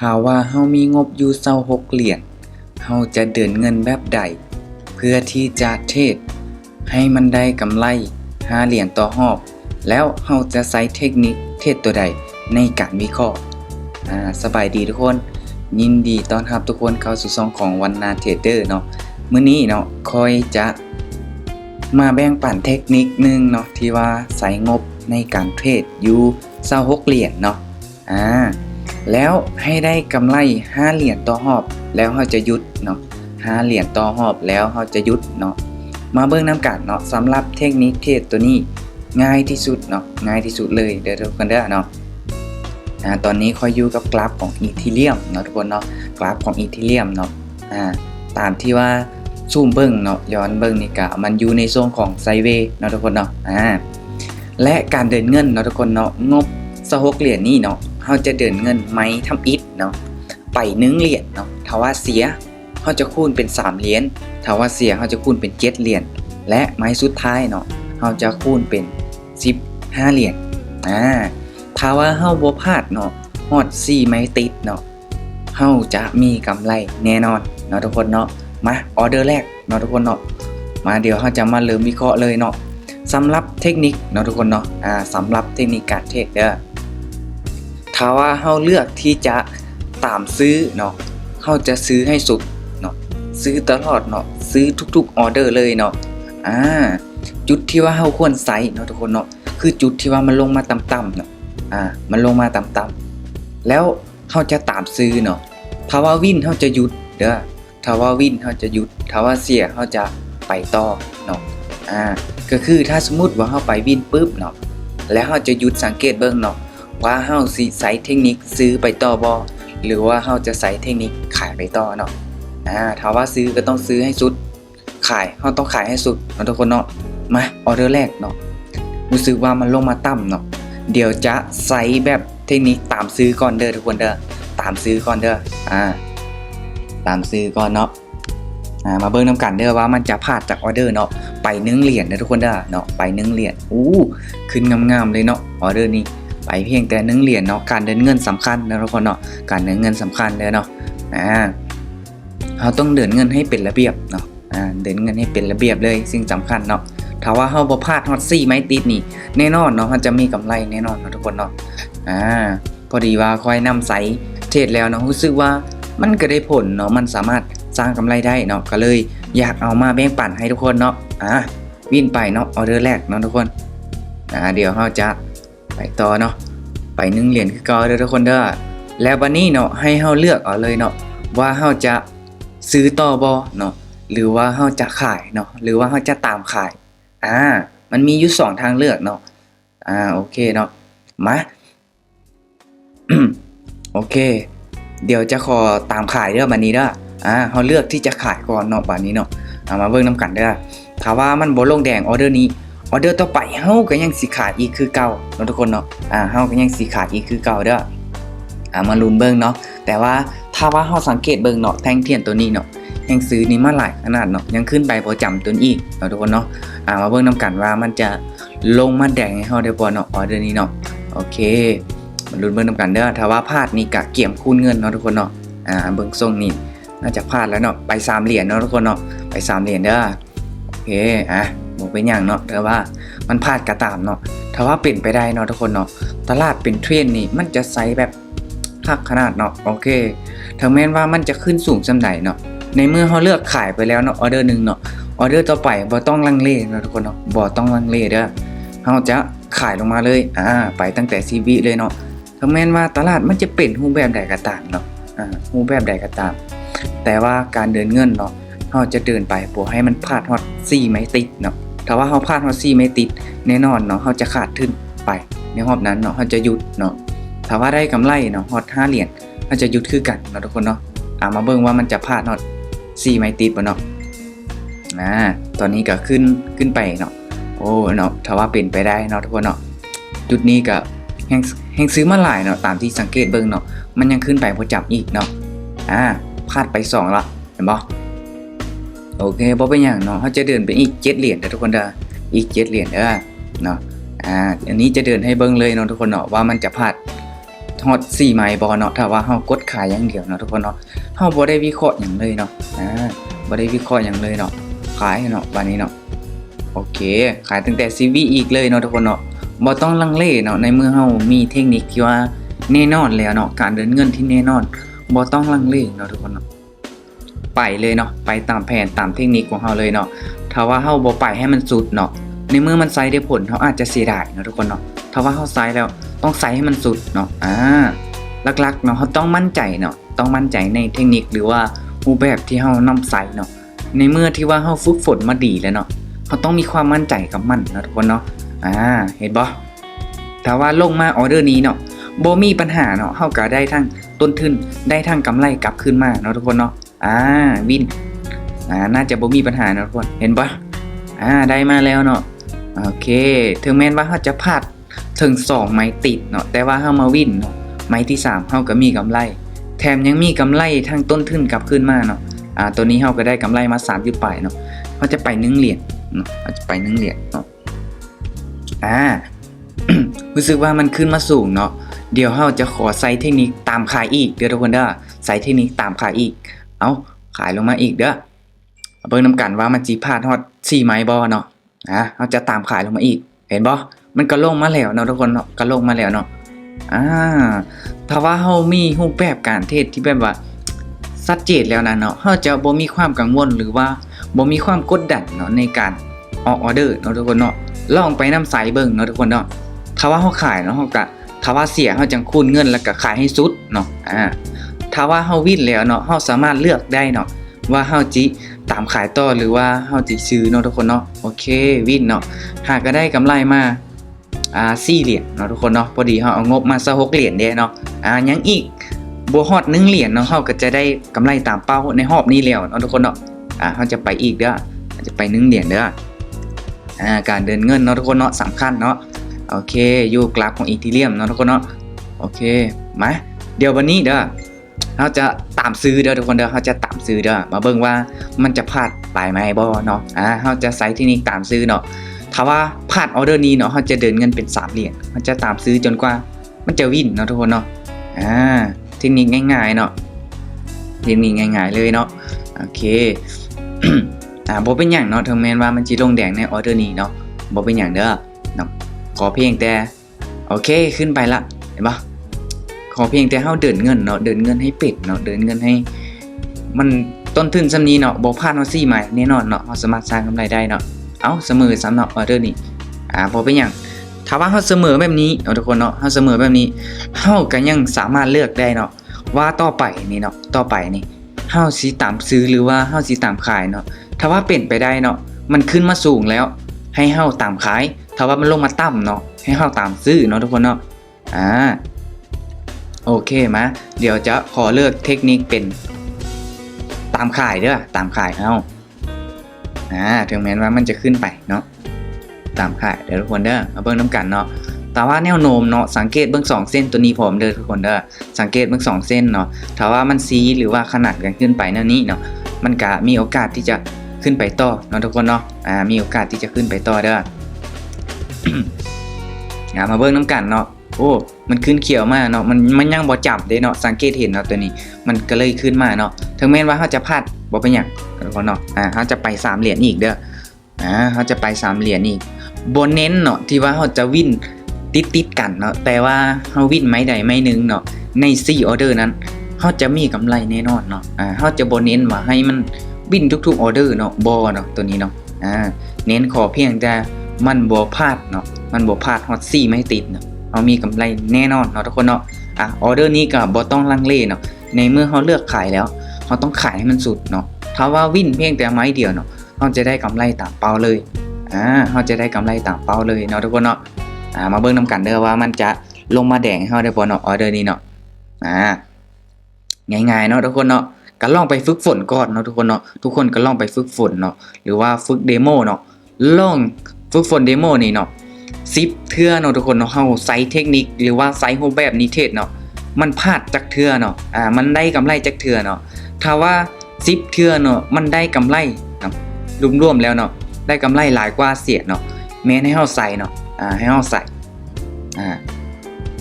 ถ้าว่าเฮามีงบอยู่26เหรียญเฮาจะเดินเงินแบบใด เพื่อที่จะเทรดให้มันได้กำไร5เหรียญต่อรอบ แล้วเฮาจะใช้เทคนิคเทรดตัวใดในการวิเคราะห์สบายดีทุกคน ยินดีต้อนรับทุกคนเข้าสู่ช่องของวันนาเทเดอร์เนาะมื้อนี้เนาะคอยจะมาแบ่งปันเทคนิคนึงเนาะที่ว่าใส่งบในการเทรดอยู่26เหรียญเนาะอ่า แล้วให้ได้กำไร5เหรียญต่อรอบ แล้วเราจะหยุดเนาะ5เหรียญต่อรอบแล้วเราจะหยุดเนาะมาเบิ่งน้ำกันเนาะสำหรับเทคนิคเทรดตัวนี้ง่ายที่สุดเนาะง่ายที่สุดเลยเดี๋ยวทุกคนเด้อเนาะอ่าตอนนี้คอยอยู่กับกราฟของอีทีเรียมเนาะทุกคนเนาะกราฟของอีทีเรียมเนาะอ่าตามที่ว่าซูมเบิ่งเนาะย้อนเบิ่งนี่กะมันอยู่ในโซนของไซเวย์เนาะทุกคนเนาะอ่าและการเดินเงินเนาะทุกคนเนาะงบสหกเหรียญนี่เนาะ เขาจะเดินเงินไม้ทำอิฐเนาะไปหนึ่งเหรียญเนาะถ้าว่าเสียเขาจะคูณเป็นสามเหรียญถ้าว่าเสียเขาจะคูณเป็นเจ็ดเหรียญและไม้สุดท้ายเนาะเขาจะคูณเป็นสิบห้าเหรียญอ่าถ้าว่าเขาบ่พลาดเนาะฮอดสี่ไม้ติดเนาะเขาจะมีกำไรแน่นอนเนาะทุกคนเนาะมาออเดอร์แรกเนาะทุกคนเนาะมาเดี๋ยวเขาจะมาเริ่มวิเคราะห์เลยเนาะสำหรับเทคนิคเนาะทุกคนเนาะอ่าสำหรับเทคนิคการเทรดเด้อ ถ้าว่าเราเลือกที่จะตามซื้อเนาะเราจะซื้อให้สุดเนาะซื้อตลอดเนาะซื้อทุกๆออเดอร์เลยเนาะอ่าจุดที่ว่าเราควรใส่เนาะทุกคนเนาะคือจุดที่ว่ามันลงมาต่ำๆเนาะอ่ามันลงมาต่ำๆแล้วเราจะตามซื้อเนาะถ้าว่าวินเราจะหยุดเด้อถ้าว่าวินเราจะหยุดถ้าว่าเสียเราจะไปต่อเนาะอ่าก็คือถ้าสมมุติว่าเราไปวินปุ๊บเนาะแล้วเราจะหยุดสังเกตเบิ่งเนาะ ว่าเฮาสิใช้เทคนิคซื้อไปต่อบ่หรือว่าเฮาจะใช้เทคนิคขายไปต่อเนาะอ่าถ้าว่าซื้อก็ต้องซื้อให้สุด ขายเฮาต้องขายให้สุดเนาะทุกคนเนาะมาออเดอร์แรกเนาะรู้สึกว่ามันลงมาต่ำเนาะเดี๋ยวจะใช้แบบเทคนิคตามซื้อก่อนเด้อทุกคนเด้อตามซื้อก่อนเด้ออ่าตามซื้อก่อนเนาะอ่ามาเบิ่งนํกันเด้อว่ามันจะพลาดจากออเดอร์เนาะไปนึ่งเหรียญเด้อทุกคนเด้อเนาะไปนึ่งเหรียญอู้ขึ้นงามๆเลยเนาะออเดอร์นี้ ไปเพียงแต่หนึ่งเหรียญเนาะการเดินเงินสำคัญนะทุกคนเนาะการเดินเงินสำคัญเลยเนาะอ่าเราต้องเดินเงินให้เป็นระเบียบเนาะอ่าเดินเงินให้เป็นระเบียบเลยสิ่งสำคัญเนาะถ้าว่าเราบ่พลาดฮอตซี่ไม้ติดนี่แน่นอนเนาะมันจะมีกำไรแน่นอนเนาะทุกคนเนาะอ่าพอดีว่าคอยนำใสเทรดแล้วเนาะรู้สึกว่ามันก็ได้ผลเนาะมันสามารถสร้างกำไรได้เนาะก็เลยอยากเอามาแบ่งปันให้ทุกคนเนาะอ่าวิ่นไปเนาะออเดอร์แรกเนาะทุกคนอ่าเดี๋ยวเราจะ ไปต่อเนาะไปหนึ่งเหรียญคือเก่าเด้อทุกคนเด้อแล้ววันนี้เนาะให้เฮาเลือกเอาเลยเนาะว่าเฮาจะซื้อต่อบ่เนาะหรือว่าเฮาจะขายเนาะหรือว่าเฮาจะตามขายอ่ามันมีอยู่สองทางเลือกเนาะอ่าโอเคเนาะมาโอเค เดี๋ยวจะขอตามขายเด้อบัดนี้เด้ออ่าเฮาเลือกที่จะขายก่อนเนาะบัดนี้เนาะเอามาเบิ่งนํกันเด้อถ้าว่ามันบ่ลงแดงออเดอร์นี้ ออเดอร์ต่อไปเฮาก็ยังสิขาดอีกคือเก่าเนาะทุกคนเนาะอ่าเฮาก็ยังสิขาดอีกคือเก่าเด้ออ่ามาลุ้นเบิ่งเนาะแต่ว่าถ้าว่าเฮาสังเกตเบิ่งเนาะแท่งเทียนตัวนี้เนาะแห่งซื้อนี่มาหลายขนาดเนาะยังขึ้นไปบ่จำตัวอีกเนาะทุกคนเนาะอ่ามาเบิ่งนํกันว่ามันจะลงมาแดงให้เฮาได้บ่เนาะออเดอร์นี้เนาะโอเคมาลุ้นเบิ่งนํกันเด้อถ้าว่าพลาดนี่ก็เกี่ยมคูณเงินเนาะทุกคนเนาะอ่าเบิ่งทรงนี่น่าจะพลาดแล้วเนาะไปสามเหรียญเนาะทุกคนเนาะไปสามเหรียญเด้อโอเคอะ บ่เป็นหยังเนาะแต่ว่ามันพลาดกระตามเนาะถ้าว่าเป็นไปได้เนาะทุกคนเนาะตลาดเป็นเทรนนี่มันจะไซส์แบบคักขนาดเนาะโอเคถึงแม้ว่ามันจะขึ้นสูงสำใดเนาะในเมื่อเขาเลือกขายไปแล้วเนาะออเดอร์หนึ่งเนาะออเดอร์ต่อไปบ่ต้องลังเลเนาะทุกคนเนาะบ่ต้องลังเลเด้อเขาจะขายลงมาเลยอ่าไปตั้งแต่ซีบีเลยเนาะถึงแม้ว่าตลาดมันจะเป็นรูปแบบใดก็ตามเนาะอ่ารูปแบบใดก็ตาม แต่ว่าการเดินเงินเนาะเราจะเดินไปบ่ให้มันพลาดฮอต4ไม้ติดเนาะ ถ้าว่าเขาพลาดฮอต4ไม่ติดแน่นอนเนาะเขาจะขาดทุนไปในรอบนั้นเนาะเขาจะหยุดเนาะถ้าว่าได้กำไรเนาะฮอต5เหรียญเขาจะหยุดคือกันเนาะทุกคนเนาะอ่ามาเบิ่งว่ามันจะพลาดฮอต4ไม่ติดบ่เนาะอ่าตอนนี้ก็ขึ้นขึ้นไปเนาะโอ้เนาะถ้าว่าเป็นไปได้เนาะทุกคนเนาะจุดนี้ก็แฮงแฮงซื้อมาหลายเนาะตามที่สังเกตเบิ่งเนาะมันยังขึ้นไปพอจับอีกเนาะอ่าพลาดไปสองละเห็นบ่ โอเคบ่เป็นหยังเนาะเขาจะเดินไปอีก7เหรียญเด้อทุกคนเด้ออีกเจ็ดเหรียญเด้อเนาะอ่าอันนี้จะเดินให้เบิ้งเลยเนาะทุกคนเนาะว่ามันจะพลาดทฮอต4ไม้บ่เนาะถ้าว่าเฮากดขายอย่างเดียวเนาะทุกคนเนาะเฮาบ่ได้วิเคราะห์หยังเลยเนาะอ่าบ่ได้วิเคราะห์หยังเลยเนาะขายเนาะวันนี้เนาะโอเค ขายตั้งแต่ CV อีกเลยเนาะทุกคนเนาะบ่ต้องลังเลเนาะในเมื่อเฮามีเทคนิคที่ว่าแน่นอนแล้วเนาะการเดินเงินที่แน่นอนบ่ต้องลังเลเนาะทุกคนเนาะ ไปเลยเนาะไปตามแผนตามเทคนิคของเฮาเลยเนาะถ้าว่าเฮาบ่ไปให้มันสุดเนาะในเมื่อมันไซได้ผลเฮาอาจจะเสียดายเนาะทุกคนเนาะถ้าว่าเฮาไซแล้วต้องใสให้มันสุดเนาะอ่าหลักๆเนาะเขาต้องมั่นใจเนาะต้องมั่นใจในเทคนิคหรือว่ารูปแบบที่เฮานำใส่เนาะในเมื่อที่ว่าเฮาฝึกฝนมาดีแล้วเนาะเขาต้องมีความมั่นใจกับมันเนาะทุกคนเนาะอ่าเห็นบ่ถ้าว่าลงมาออเดอร์นี้เนาะบ่มีปัญหาเนาะเฮาก็ได้ทั้งต้นทุนได้ทั้งกำไรกลับคืนมาเนาะทุกคนเนาะ อ่าวินอ่าน่าจะบ่มีปัญหาเนะทุกคนเห็นบ่อ่าได้มาแล้วเนาะโอเค ถึงแม้ว่าเฮาจะพลาดถึง2ไม้ติดเนาะแต่ว่าเฮามาวินเนาะไม้ที่3เฮาก็มีกำไรแถมยังมีกำไรทั้งต้นทุนกลับขึ้นมาเนาะอ่าตัวนี้เฮาก็ได้กำไรมา3อยู่ปลายเนาะเฮาจะไป1เหรียญเนาะเฮาจะไป1เหรียญเนาะอ่ารู้สึกว่ามันขึ้นมาสูงเนาะเดี๋ยวเฮาจะขอใส่เทคนิคตามขายอีกเดี๋ยวทุกคนเด้อใส่เทคนิคตามขายอีก เอาขายลงมาอีกเด้อเบิ่งนํกันว่ามันสิพาดฮอด4ไม้บ่เนาะอ่าเฮาจะตามขายลงมาอีก เห็นบ่มันก็ลงมาแล้วเนาะทุกคนเนาะก็ลงมาแล้วเนาะอ่าถ้าว่าเฮามีรูปแบบการเทศที่แบบว่าชัดเจนแล้วนะเนาะเฮาจะบ่มีความกังวลหรือว่าบ่มีความกดดันเนาะในการออกออเดอร์เนาะทุกคนเนาะลองไปนํใส่เบิ่งเนาะทุกคนเนาะถ้าว่าเฮาขายเนาะเฮาก็ถ้าว่าเสียเฮาจังคูณเงินแล้วก็ขายให้สุดเนาะอ่า ถ้าว่าเฮาวินแล้วเนาะเฮาสามารถเลือกได้เนาะว่าเฮาจิตามขายต่อหรือว่าเฮาจิซื้อเนาะทุกคนเนาะโอเควินเนาะหากก็ได้กำไรมาอ่า4เหรียญเนาะทุกคนเนาะพอดีเฮาเอางบมาซะ6เหรียญเด้เนาะอ่ายังอีกบ่ฮอด1เหรียญเนาะเฮาก็จะได้กำไรตามเป้าในรอบนี้แล้วเนาะทุกคนเนาะอ่าเฮาจะไปอีกเด้อเราจะไป1เหรียญเด้ออ่าการเดินเงินเนาะทุกคนเนาะสำคัญเนาะโอเคอยู่กราฟของอีทีเรียมเนาะทุกคนเนาะโอเคมาเดี๋ยววันนี้เด้อ เราจะตามซื้อเด้อทุกคนเด้อเราจะตามซื้อเด้อมาเบิ่งว่ามันจะพลาดไปไหมบ่เนาะอ่าเราจะใช้เทคนิคตามซื้อเนาะถ้าว่าพลาดออเดอร์นี้เนาะเขาจะเดินเงินเป็น3เหรียญมันจะตามซื้อจนกว่ามันจะวินเนาะทุกคนเนาะอ่าเทคนิคง่ายๆเนาะเทคนิคง่ายๆเลยเนาะโอเคอ่าบ่เป็นหยังเนาะถึงแม้ว่ามันสิลงแดงในออเดอร์นี้เนาะบ่เป็นหยังเด้อเนาะขอเพียงแต่โอเคขึ้นไปละเห็นปะ อเพียงแต่เฮาเดินเงินเนาะเดินเงินให้เป็ดเนาะเดินเงินให้ มันต้นทุนซำนี้เนาะบ่พลาดเนาะ4ใหม่แน่นอนเนาะเราสามารถสร้างกำไรได้เนาะเอาเสมอสำหรับออเดอร์นี้อ่าพอเป็นอย่างถ้าว่าเขาเสมอแบบนี้เอาทุกคนเนาะเขาเสมอแบบนี้เขาก็ยังสามารถเลือกได้เนาะว่าต่อไปนี่เนาะต่อไปนี่เฮาสิตามซื้อหรือว่าเฮาสิตามขายเนาะถ้าว่าเป็นไปได้เนาะมันขึ้นมาสูงแล้ว ให้เฮาตามขาย ถ้าว่ามันลงมาต่ำเนาะให้เฮาตามซื้อเนาะทุกคนเนาะอ่า โอเคมาเดี๋ยวจะขอเลือกเทคนิคเป็น ตามขายเด้อตามขายเฮาอ่าถึงแม้ว่ามันจะขึ้นไปเนาะตามค่ายเดี๋ยวทุกคนเด้อมาเบิ่งน้ำกันเนาะแต่ว่าแนวโน้มเนาะสังเกตเบิ่งสองเส้นตัวนี้ผมเด้อทุกคนเด้อสังเกตเบิ่งสองเส้นเนาะถ้าว่ามันซีหรือว่าขนาดกันขึ้นไปแนวนี้เนาะมันก็มีโอกาสที่จะขึ้นไปต่อเนาะทุกคนเนาะอ่ามีโอกาสที่จะขึ้นไปต่อเด้อมาเบิ่งน้ำกันเนาะ โอ้ มันขึ้นเขียวมากเนาะ มันมันยังบ่จับเด้เนาะ สังเกตเห็นเนาะตัวนี้ มันก็เลยขึ้นมาเนาะ ถึงแม้ว่าเขาจะพลาดบ่เป็นหยังกคนเนาะ อ่าเขาจะไปสามเหรียญอีกเด้อ อ่าเขาจะไปสามเหรียญอีกบนเน้นเนาะที่ว่าเขาจะวินติดติดกันเนาะ แต่ว่าเขาวินไม้ใดไม้นึงเนาะ ใน4ออเดอร์นั้นเขาจะมีกำไรแน่นอนเนาะ อ่าเขาจะบนเน้นว่าให้มันวินทุกๆออเดอร์เนาะบอเนาะตัวนี้เนาะ อ่า เน้นขอเพียงแต่มันบ่พลาดเนาะ มันบ่พลาดฮอตซี่ไม่ติดเนาะ เขามีกำไรแน่นอนเนาะทุกคนเนาะอะออเดอร์นี้ก็บ่ต้องลังเลเนาะในเมื่อเขาเลือกขายแล้วเขาต้องขายให้มันสุดเนาะถ้าว่าวินเพียงแต่ไม้เดียวเนาะเขาจะได้กำไรตามเป้าเลยอ่าเขาจะได้กำไรตามเป้าเลยเนาะทุกคนเนาะอ่ามาเบิ่งนำกันเด้อว่ามันจะลงมาแดงให้เขาได้บ่เนาะออเดอร์นี้เนาะอ่าง่ายๆเนาะทุกคนเนาะก็ลองไปฝึกฝนก่อนเนาะทุกคนเนาะทุกคนก็ลองไปฝึกฝนเนาะหรือว่าฝึกเดโมเนาะลองฝึกฝนเดโมนี่เนาะ ซิปเทื่อเนาะทุกคนเนาะเฮาใสเทคนิค หรือว่าใส่รูปแบบนิเทศเนาะมันพลาดจักเทื่อเนาะอ่ามันได้กำไรจักเทื่อเนาะถ้าว่าซิปเทื่อเนาะมันได้กำไรเนาะรวมๆแล้วเนาะได้กำไรหลายกว่าเสียเนาะแม้ให้เฮาใส่เนาะอ่าให้เฮาใส่อ่า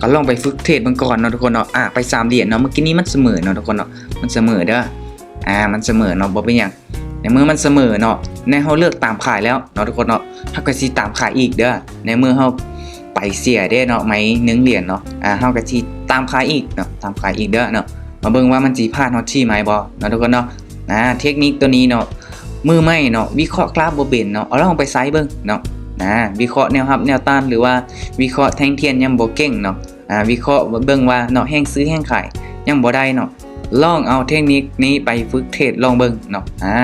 ก็ลองไปฝึกเทรดมันก่อนเนาะทุกคนเนาะอะไปสามเหรียญเนาะเมื่อกี้นี้มันเสมอเนาะทุกคนเนาะมันเสมอเด้ออ่ามันเสมอเนาะบ่เป็นหยัง ในเมื่อมันเสมอเนาะในเฮาเลือกตามขายแล้วเนาะทุกคนเนาะเฮาก็สิตามขายอีกเด้อในเมื่อเฮาไปเสียได้เนาะไหมหนึ่งเหรียญเนาะอ่าเฮาก็สิตามขายอีกเนาะตามขายอีกเด้อเนาะมาเบิ่งว่ามันสิพลาดเฮาที่ไหมบ่เนาะทุกคนเนาะอ่าเทคนิคตัวนี้เนาะมือใหม่เนาะวิเคราะห์กราฟบ่เป็นเนาะเอาลองไปไซส์เบิ่งเนาะนะวิเคราะห์แนวรับแนวต้านหรือว่าวิเคราะห์แท่งเทียนยังบ่เก่งเนาะอ่าวิเคราะห์เบิ่งว่าเนาะแห้งซื้อแห้งขายยังบ่ได้เนาะ ลองเอาเทคนิคนี้ไปฝึกเทรดลองเบิงเนาะอ่า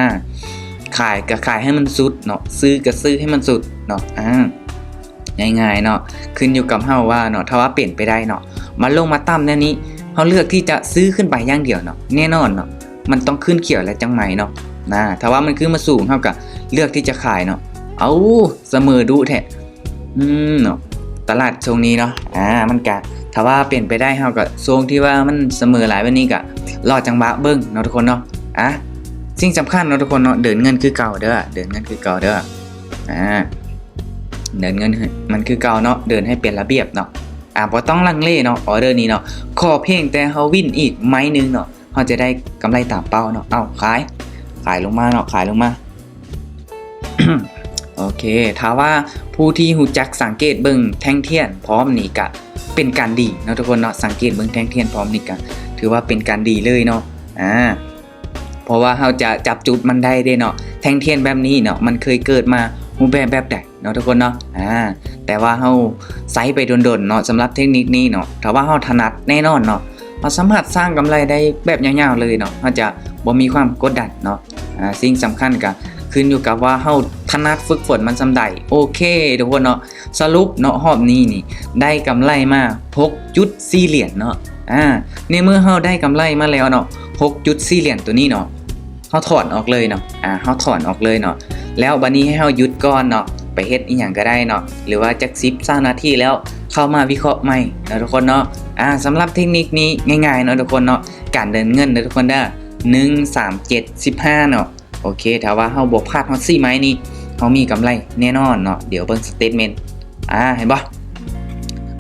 ขายก็ขายให้มันสุดเนาะซื้อก็ซื้อให้มันสุดเนาะอ่าง่ายๆเนาะขึ้นอยู่กับเฮาว่าเนาะถ้าว่าเปลี่ยนไปได้เนาะมันลงมาต่ำแน่นี้เฮาเลือกที่จะซื้อขึ้นไปอย่างเดียวเนาะแน่นอนเนาะมันต้องขึ้นเขียวและจังไหมเนาะนะถ้าว่ามันขึ้นมาสูงเฮาก็เลือกที่จะขายเนาะเอาเสมอดูแท้อืมเนาะตลาดช่วงนี้เนาะอ่ามันกะ ถ้าว่าเปลี่ยนไปได้เฮาก็ทรงที่ว่ามันเสมอหลายวันนี้ก็รอจังหวะเบิ่งเนาะทุกคนเนาะอะสิ่งสำคัญเนาะทุกคนเนาะเดินเงินคือเก่าเด้อเดินเงินคือเก่าเด้ออ่าเดินเงินมันคือเก่าเนาะเดินให้เป็นระเบียบเนาะอ่าบ่ต้องลังเลเนาะออเดอร์นี้เนาะขอเพียงแต่เฮาวินอีกไม้นึงเนาะเฮาจะได้กำไรตามเป้าเนาะเอ้าขาย ขายลงมาเนาะขายลงมาโอเคถ้าว่าผู้ที่หูจักสังเกตเบิ่งแท่งเทียน พร้อมนี่ก็ เป็นการดีเนาะทุกคนเนาะสังเกตเบิ่งแท่งเทียนพร้อมนี่ก็ถือว่าเป็นการดีเลยเนาะอ่าเพราะว่าเราจะจับจุดมันได้เด้เนาะแท่งเทียนแบบนี้เนาะมันเคยเกิดมารูปแบบแบบใดเนาะทุกคนเนาะอ่าแต่ว่าเราไซไปโดนๆเนาะสำหรับเทคนิคนี้เนาะถ้าว่าเราถนัดแน่นอนเนาะเราสามารถสร้างกำไรได้แบบยาวๆเลยเนาะเราจะบ่มีความกดดันเนาะอ่าสิ่งสำคัญก็ ขึ้นอยู่กับว่าเฮาถนัดฝึกฝนมันสำใดโอเคทุกคนเนาะสรุปเนาะรอบนี้นี่ ได้กำไรมา6จุด4เหรียญเนาะอ่าในเมื่อเฮาได้กำไรมาแล้วเนาะ6จุด4เหรียญตัวนี้เนาะเฮาถอนออกเลยเนาะอ่าเฮาถอนออกเลยเนาะแล้วบัดนี้ให้เฮาหยุดก่อนเนาะไปเฮ็ดอีหยังก็ได้เนาะหรือว่าจัก10 20นาทีแล้วเข้ามาวิเคราะห์ใหม่เนาะทุกคนเนาะอ่าสำหรับเทคนิคนี้ง่ายๆเนาะทุกคนเนาะการเดินเงินนะทุกคนเด้อ1 3 7 15เนาะ โอเคถ้าว่าเฮาบ่พลาดฮอตซี่ไม้นี่เฮามีกำไรแน่นอนเนาะเดี๋ยวเบิ่งสเตทเมนต์อ่าเห็นบ่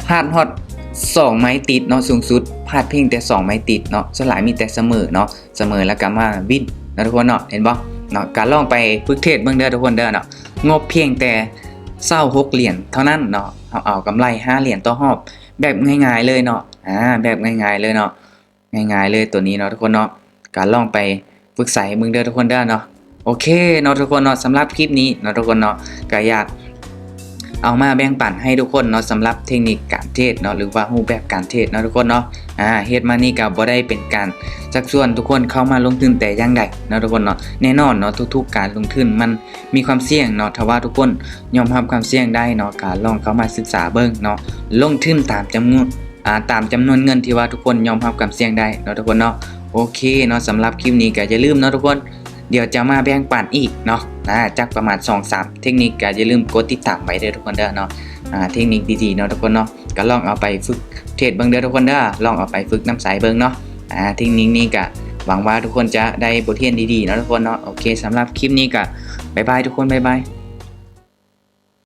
พลาดฮอต2ไม้ติดเนาะสูงสุดพลาดเพียงแต่ 2 ไม้ติดเนาะส่วนหลายมีแต่เสมอเนาะเสมอแล้วก็มาวินนะทุกคนเนาะเห็นบ่เนาะการลองไปฝึกเทรดเบิ่งเด้อทุกคนเด้อเนาะงบเพียงแต่26เหรียญเท่านั้นเนาะเอาเอากำไร5เหรียญต่อรอบ แบบง่ายๆเลยเนาะอ่าแบบง่ายๆเลยเนาะง่ายๆเลยตัวนี้เนาะทุกคนเนาะการลองไปฝึกใส่มึงเด้อทุกคนเด้อเนาะ โอเคเนาะทุกคนเนาะสำหรับคลิปนี้เนาะทุกคนเนาะก็อยากเอามาแบ่งปันให้ทุกคนเนาะสำหรับเทคนิคการเทศเนาะหรือว่ารูปแบบการเทศเนาะทุกคนเนาะอ่าเฮ็ดมานี่ก็บ่ได้เป็นการชักชวนทุกคนเข้ามาลงทุนแต่อย่างใดเนาะทุกคนเนาะแน่นอนเนาะทุก ๆ การลงทุนมันมีความเสี่ยงเนาะถ้าว่าทุกคนยอมรับความเสี่ยงได้เนาะก็ลองเข้ามาศึกษาเบิ่งเนาะลงทุนตามจำนวนอ่าตามจำนวนเงินที่ว่าทุกคนยอมรับความเสี่ยงได้เนาะทุกคนเนาะโอเคเนาะสำหรับคลิปนี้ก็อย่าลืมเนาะทุกคน เดี๋ยวจะมาแบ่งปันอีกเนาะนะจากประมาณ 2-3 เทคนิคก็อย่าลืมกดติดตามไว้เด้อทุกคนเด้อเนาะอ่าเทคนิคดีๆเนาะทุกคนเนาะก็ลองเอาไปฝึกเทรดเบิ่งเด้อทุกคนเด้อลองเอาไปฝึกน้ำใสเบิ่งเนาะอ่าเทคนิคนี้ก็หวังว่าทุกคนจะได้บทเรียนดีๆเนาะทุกคนเนาะโอเคสำหรับคลิปนี้ก็บ๊ายบายทุกคนบ๊ายบาย